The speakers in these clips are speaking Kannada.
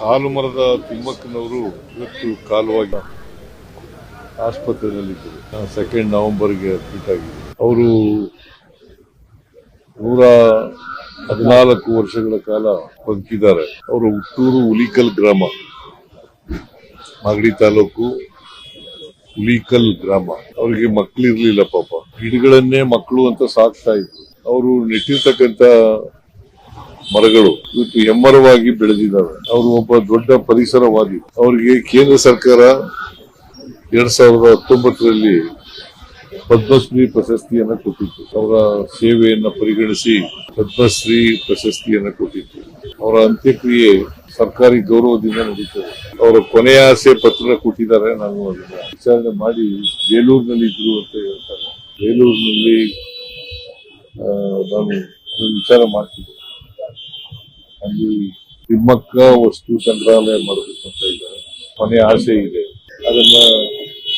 ಸಾಲು ಮರದ ತಿಮ್ಮಕ್ಕನವರು ಇವತ್ತು ಕಾಲವಾಗಿ ಆಸ್ಪತ್ರೆಯಲ್ಲಿದ್ದರು ಸೆಕೆಂಡ್ ನವೆಂಬರ್ಗೆ ಅಡ್ಮಿಟ್ ಆಗಿದೆ ಅವರು ನೂರ ಹದಿನಾಲ್ಕು ವರ್ಷಗಳ ಕಾಲ ಬದುಕಿದ್ದಾರೆ. ಅವರು ಹುಟ್ಟೂರು ಹುಲಿಕಲ್ ಗ್ರಾಮ, ಮಾಗಡಿ ತಾಲೂಕು ಹುಲಿಕಲ್ ಗ್ರಾಮ. ಅವರಿಗೆ ಮಕ್ಕಳಿರ್ಲಿಲ್ಲ ಪಾಪ. ಗಿಡಗಳನ್ನೇ ಮಕ್ಕಳು ಅಂತ ಸಾಕ್ತಾ ಇದ್ರು. ಅವರು ನೆಟ್ಟಿರ್ತಕ್ಕಂಥ ಮರಗಳು ಇವತ್ತು ಹೆಮ್ಮರವಾಗಿ ಬೆಳೆದಿದ್ದಾವೆ. ಅವರು ಒಬ್ಬ ದೊಡ್ಡ ಪರಿಸರವಾದಿ. ಅವರಿಗೆ ಕೇಂದ್ರ ಸರ್ಕಾರ ಎರಡ್ ಸಾವಿರದ ಹತ್ತೊಂಬತ್ತರಲ್ಲಿ ಪದ್ಮಶ್ರೀ ಪ್ರಶಸ್ತಿಯನ್ನ ಕೊಟ್ಟಿತ್ತು. ಅವರ ಸೇವೆಯನ್ನ ಪರಿಗಣಿಸಿ ಪದ್ಮಶ್ರೀ ಪ್ರಶಸ್ತಿಯನ್ನ ಕೊಟ್ಟಿತ್ತು. ಅವರ ಅಂತ್ಯಕ್ರಿಯೆ ಸರ್ಕಾರಿ ಗೌರವದಿಂದ ನಡೀತದೆ. ಅವರ ಕೊನೆಯ ಆಸೆ ಪತ್ರ ಕೊಟ್ಟಿದ್ದಾರೆ ನಾನು ಅದನ್ನ ವಿಚಾರಣೆ ಮಾಡಿ ಬೇಲೂರಿನಲ್ಲಿ ಇದ್ರು ಅಂತ ಹೇಳ್ತಾರೆ. ಬೇಲೂರಿನಲ್ಲಿ ನಾನು ವಿಚಾರ ಮಾಡ್ತೀನಿ. ಅಲ್ಲಿ ತಿಮ್ಮಕ್ಕ ವಸ್ತು ಸಂಗ್ರಹಾಲಯ ಮಾಡಬೇಕು ಅಂತ ಇದ್ದಾರೆ ಮನೆ ಆಸೆ ಇದೆ. ಅದನ್ನ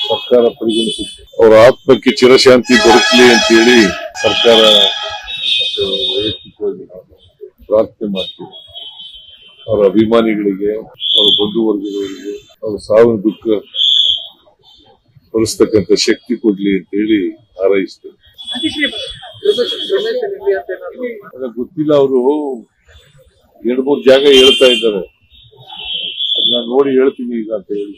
ಸರ್ಕಾರ ಪರಿಗಣಿಸುತ್ತೆ. ಅವರ ಆತ್ಮಕ್ಕೆ ಚಿರಶಾಂತಿ ದೊರಕಲಿ ಅಂತ ಹೇಳಿ ಸರ್ಕಾರ ವೈಯಕ್ತಿಕವಾಗಿ ನಾನು ಪ್ರಾರ್ಥನೆ ಮಾಡ್ತೀನಿ ಅವರ ಅಭಿಮಾನಿಗಳಿಗೆ ಅವರ ಬಂಧುವರ್ಗಗಳಿಗೆ ಅವರ ಸಾವಿನ ದುಃಖ ಭರಿಸ್ತಕ್ಕಂಥ ಶಕ್ತಿ ಕೊಡ್ಲಿ ಅಂತ ಹೇಳಿ ಹಾರೈಸ್ತೇನೆ ಅದ ಗೊತ್ತಿಲ್ಲ ಅವರು. ಎರಡ್ ಮೂರು ಜಾಗ ಹೇಳ್ತಾ ಇದ್ದಾರೆ. ಅದನ್ನ ನೋಡಿ ಹೇಳ್ತೀನಿ ಈಗ ಅಂತ ಹೇಳಿ